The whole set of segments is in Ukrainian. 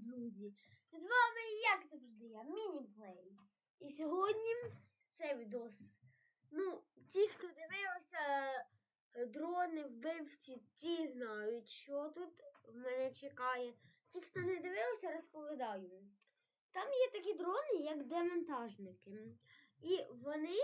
друзі! З вами, як завжди, я Мініплей. І сьогодні це відос. Ну, ті, хто дивився е, дрони вбивці, ті знають, що тут в мене чекає. Ті, хто не дивився, розповідаю. Там є такі дрони, як демонтажники. І вони,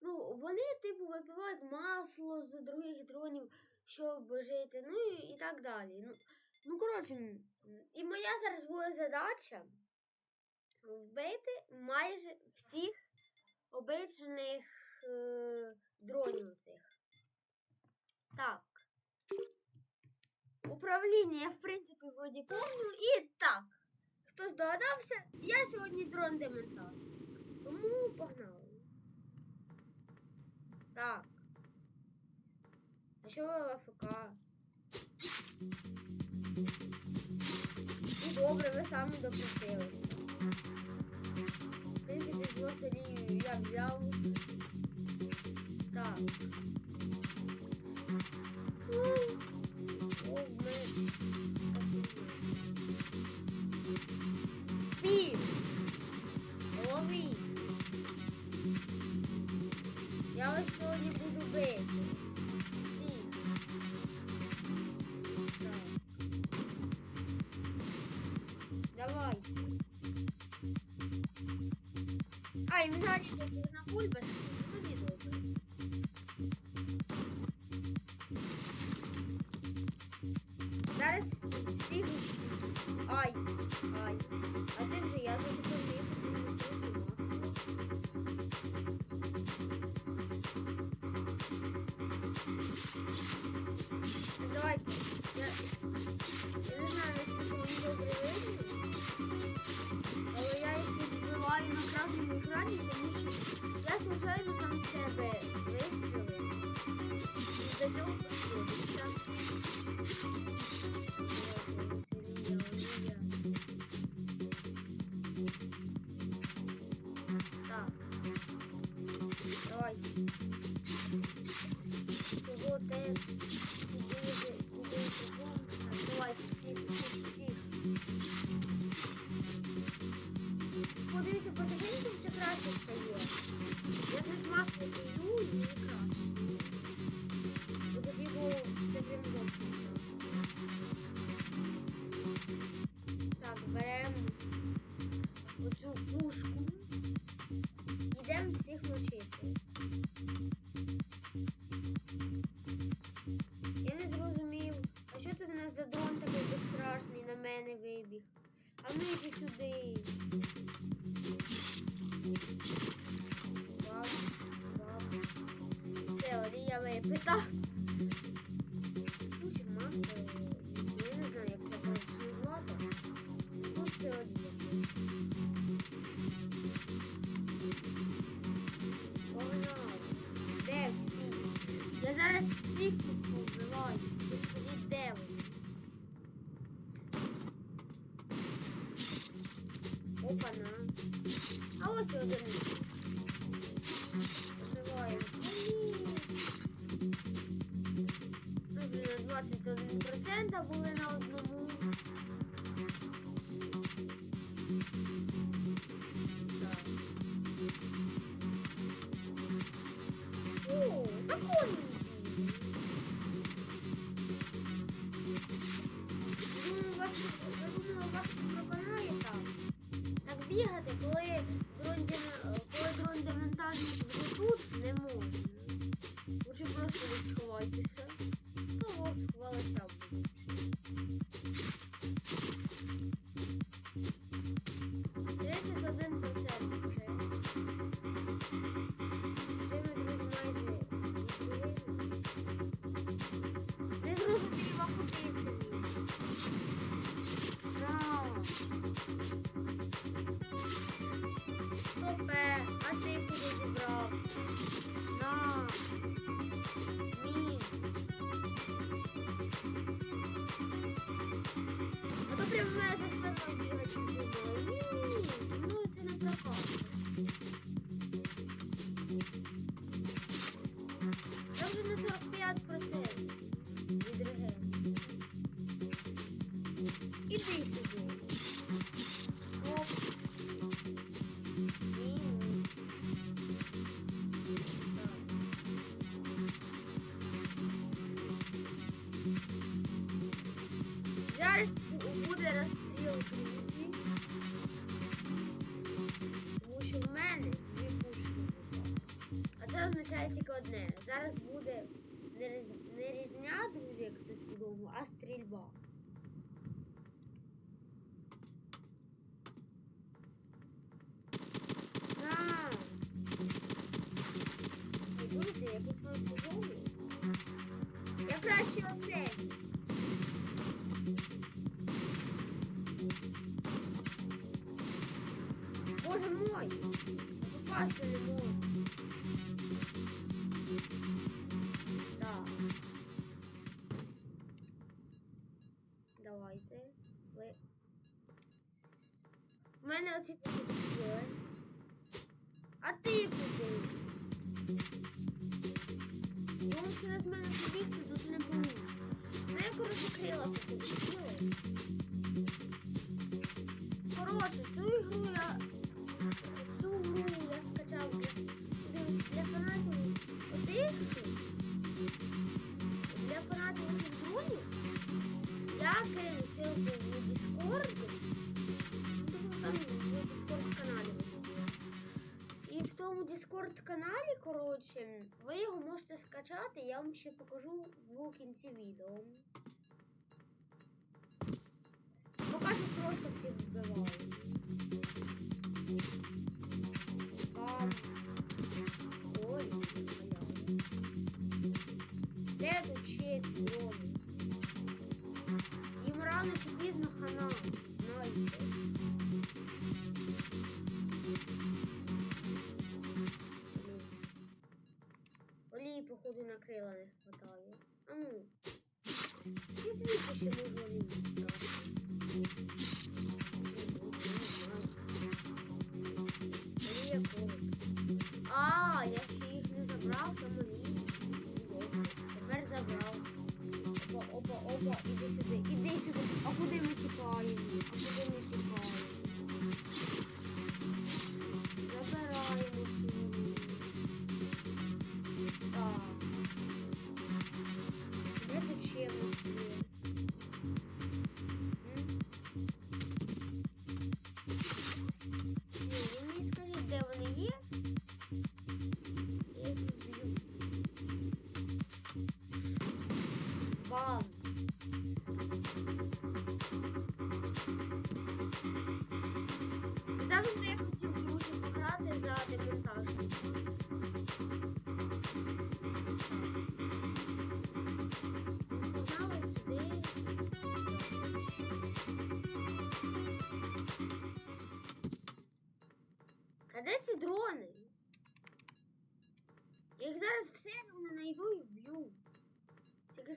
ну, вони, типу, випивають масло з других дронів, щоб жити, ну і так далі. Ну, Ну, коротше, і моя зараз буде задача вбити майже всіх обичних е, дронів цих. Так. Управління я, в принципі, вроді помню. І так. Хто здогадався, я сьогодні дрон демонтаж. Тому погнали. Так. А що АФК? Ну, добре, ви самі допустили. В принципі, з лотерію я взяв. Так. А, і взагалі тут на бульбаш, відбиваю на красному екрані, тому що я звичайно сам себе вистрілив. І до цього оцю пушку. Йдемо всіх мочити. Опа-на. А ось Так прям за свинок бігати зробила. Ну це на прокол. Я вже на 45% И регенів. И ти сюди. Оп. Зараз буде розстріл друзі. Тому що в мене дві пушки. А це означає тільки одне. Зараз буде не, різ... не різня, друзі, як хтось подумав, а стрільба. Друзі, мої подобають. Я краще оцей. Не. Так. Давайте. Ви. У мене оці посвіли. А ти куди? Ну, через мене побігти тут не поміг. Ну, я, коротше, крила покупила. Коротше, цю ігру я... Я ссылку в Discord. Ну, Discord каналі. І в тому Discord каналі, коротше, ви його можете скачати, я вам ще покажу в кінці відео. Покажу просто всіх вбиваю.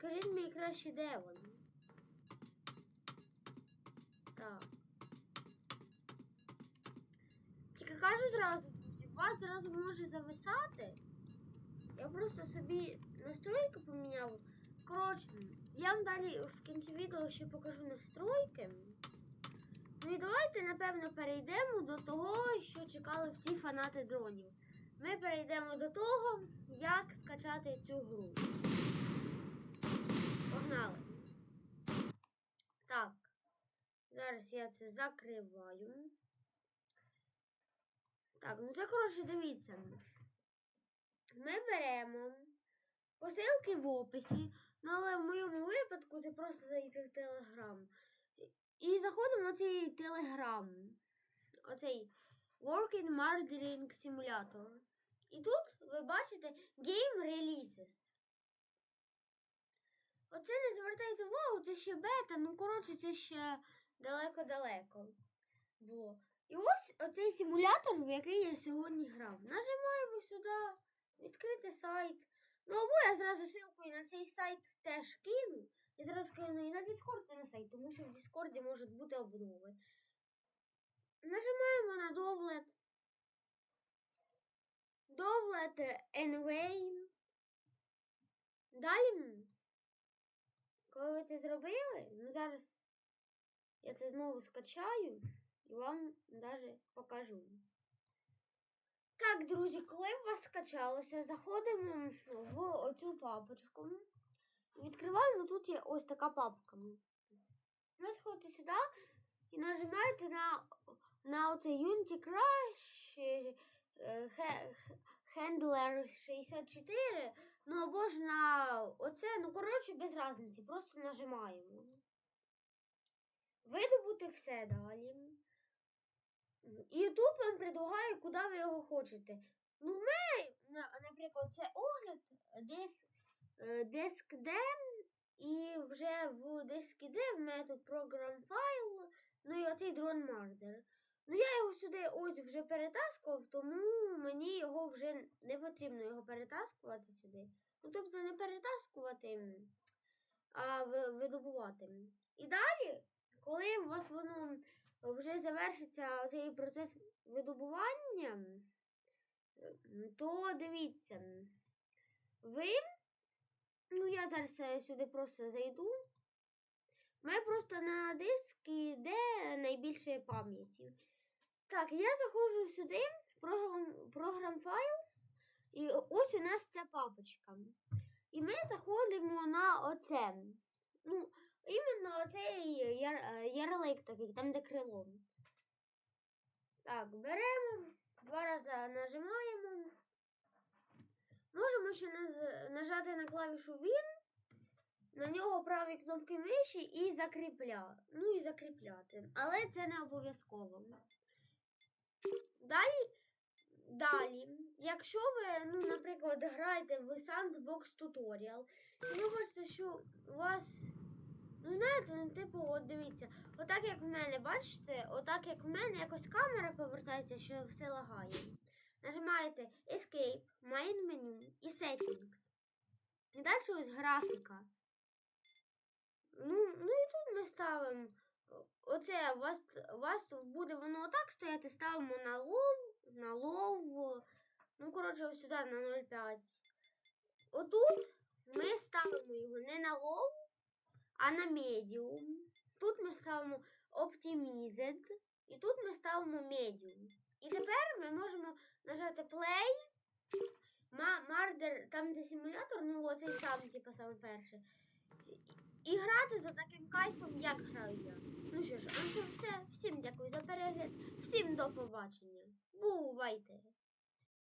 Скажіть мені краще, де вони. Так. Тільки кажу зразу, у вас зразу може зависати. Я просто собі настройки поміняв. Коротше, я вам далі в кінці відео ще покажу настройки. Ну і давайте, напевно, перейдемо до того, що чекали всі фанати дронів. Ми перейдемо до того, як скачати цю гру. Погнали. Так. Зараз я це закриваю. Так, ну це коротше, дивіться. Ми беремо посилки в описі, ну але в моєму випадку це просто зайти в Телеграм. І заходимо на цей Телеграм. Оцей Working Murdering Simulator. І тут ви бачите Game Releases. Оце не звертайте увагу, це ще бета, ну коротше, це ще далеко-далеко було. І ось оцей симулятор, в який я сьогодні грав. Нажимаємо сюди, відкрити сайт. Ну або я зразу ссылку на цей сайт теж кину. І зараз кину і на Discord, і на сайт, тому що в Discord можуть бути обнови. Нажимаємо на довлет. Довлет Anyway. Далі, коли ви це зробили, ну зараз я це знову скачаю і вам навіть покажу. Так, друзі, коли у вас скачалося, заходимо в оцю папочку. Відкриваємо, тут є ось така папка. ви заходите сюди і нажимаєте на, на оцей Unity Crash е, Handler 64, ну або ж на оце, ну коротше, без різниці, просто нажимаємо. Видобути все далі. І тут вам предлагає, куди ви його хочете. Ну, в мене, наприклад, це огляд десь е, дескдем, і вже в дескде в мене тут програм файл, ну і оцей дрон мардер. Ну я його сюди ось вже перетаскував, тому мені його вже не потрібно його перетаскувати сюди. Ну, тобто не перетаскувати, а видобувати. І далі, коли у вас воно вже завершиться цей процес видобування, то дивіться, ви, ну я зараз сюди просто зайду. У мене просто на диски де найбільше пам'яті. Так, я заходжу сюди, програм, програм Files, і ось у нас ця папочка. І ми заходимо на оце. Ну, іменно оцей яр, ярлик такий, там де крило. Так, беремо, два рази нажимаємо. Можемо ще нажати на клавішу Win, на нього праві кнопки миші і закріпля. Ну і закріпляти. Але це не обов'язково. Далі, далі, якщо ви, ну, наприклад, граєте в Sandbox Tutorial, і ви хочете, що у вас, ну знаєте, ну, типу, от дивіться, отак як в мене, бачите, отак як в мене якось камера повертається, що все лагає. Нажимаєте Escape, Main Menu і Settings. І далі ось графіка. Ну, ну і тут ми ставимо. Оце у вас, вас буде воно отак стояти, ставимо на лов, на лов. Ну, коротше, ось сюди на 0,5. Отут ми ставимо його не на лов, а на medium. Тут ми ставимо Optimized. І тут ми ставимо medium. І тепер ми можемо нажати play. Мардер, там де симулятор, ну оцей сам, типу, саме перший. І грати за таким кайфом, як граю я. Ну що ж, а це все. Всім дякую за перегляд. Всім до побачення. Бувайте!